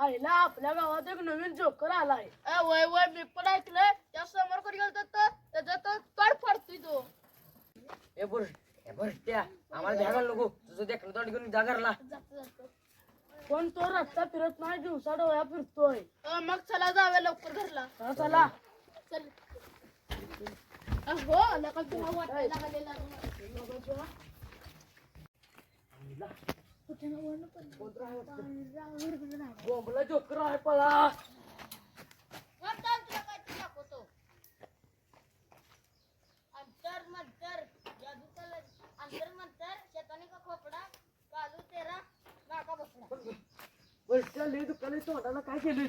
आईला आपल्या गावात एक नवीन जोकर आलाय. ए, वय वय मी पण ऐकलंय. त्या समोर कडे गेलो तर त्याचा तर तड फाडतोय तो. ए बुर ए बुरट्या आम्हाला भ्या नको. तुझं देखणं तोंड घेऊन जा घरला. जातो जातो. पण तो रस्ता फिरत नाही दिवसा डोळ्या फिरतोय. अ, मग चला जाऊया लवकर घरला. चला चला. चल. अ, हो लका तुला वाटायला लागलेला बोंबला जोकर आहे पळा. अंतर मंतर जादू कलर. अंतर मंतर शैतानी का खोपडा कालू तेरा नाका बसला. बुरट्या लई दुकान तोंडाला काय केलं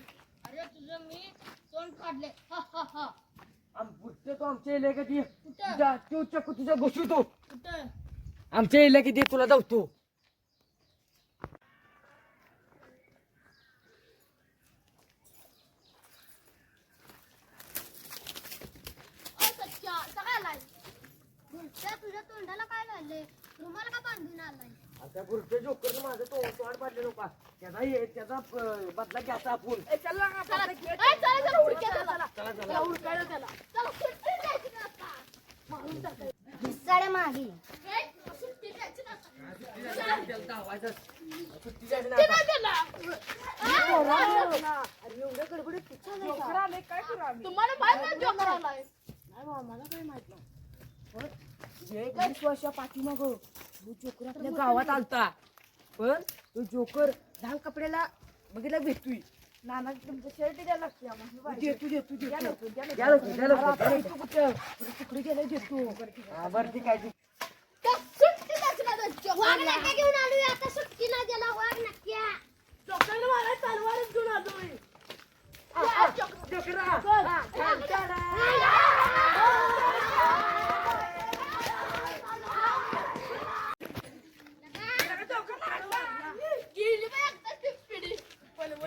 अरे तुझं मी तोंड काढले. हा हा हा. तो आमच्या इले का ती कुठं? आमच्या इले तुला जावतो अ, सच्चा सगळं आलाय भुलट्या तुझ्या काय लागले रुमाला का बांधून आलाय आता बुरट्या जोकर माझं तो तोंड पाडले नका. त्याचा हे- त्याचा बदला घ्यायचा आपण. चला चला. चला चला उडक्या चला चला. चला उडकायला त्याला चला. सुट्टी द्यायची ना आता? मारून टाकायचं. घिसाड्या मागे. सुट्टी द्यायची ना आता. त्याला धावायचं. सुट्टी द्यायची सुट्टी नाही नाही आता. त्याला. अरे एवढ्या गडबडीत पिक्चर नाही का? तुम्हाला माहीत नाही जोकर आलाय. नाही बाबा, मला काय माहीत नाही. वीस वर्षा पाठीमाग तो जोकर आपल्या गावात आलता पण तो जोकर लाल कपड्याला बघितला भेटतोय? नाना तुमचं शर्ट द्यायला लागते देतो देतो देतो द्या लवकर, द्या लवकर. देतो. कुठं? बरं, तिकडे गेलं देतो. हा, बरं ठीक आहे त्या सुट्टी द्यायची ना त्या जोकरला. घेऊन आलोय आता सुट्टी नाही द्यायला वाघ नक्क्या जोकरला मला तलवारच घेऊन आलोय. त्या जोकर- जोकरा हा, छान, छान आहे. गेली बाई एकदा ती पिढी. त्याला बाबा जोकर बरं, जाऊन सुटली, तर फिरूया. ए,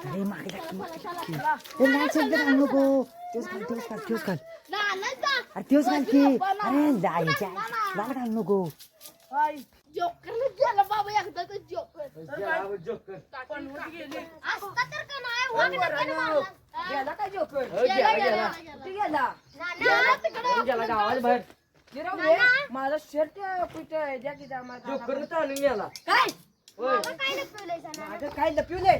अरे मागे टाक चला, चला, चला. ए नाही शब्द घाल नको तेच घाल तेच घाल तेच घाल नाना जा. अरे तेच घाल की बाबा, अरे जायच्या नाना. मला घाल नको हाय. जोकरला गेला बाबा एकदा तो जोकर त्या जोकर. पळवून गेली. असता तर का नाही वाघ नक्कीच मारला. हा? गेला काय जोकर? गेला, गेला, गेला, गेला. गेला. कुठे गेला? नाना, तिकडं गेला गावात बाहेर. नाना. माझा शर्ट कुठे जोकर ताणून गेला काय होय काय लपवलंय? माझं काय लपवलंय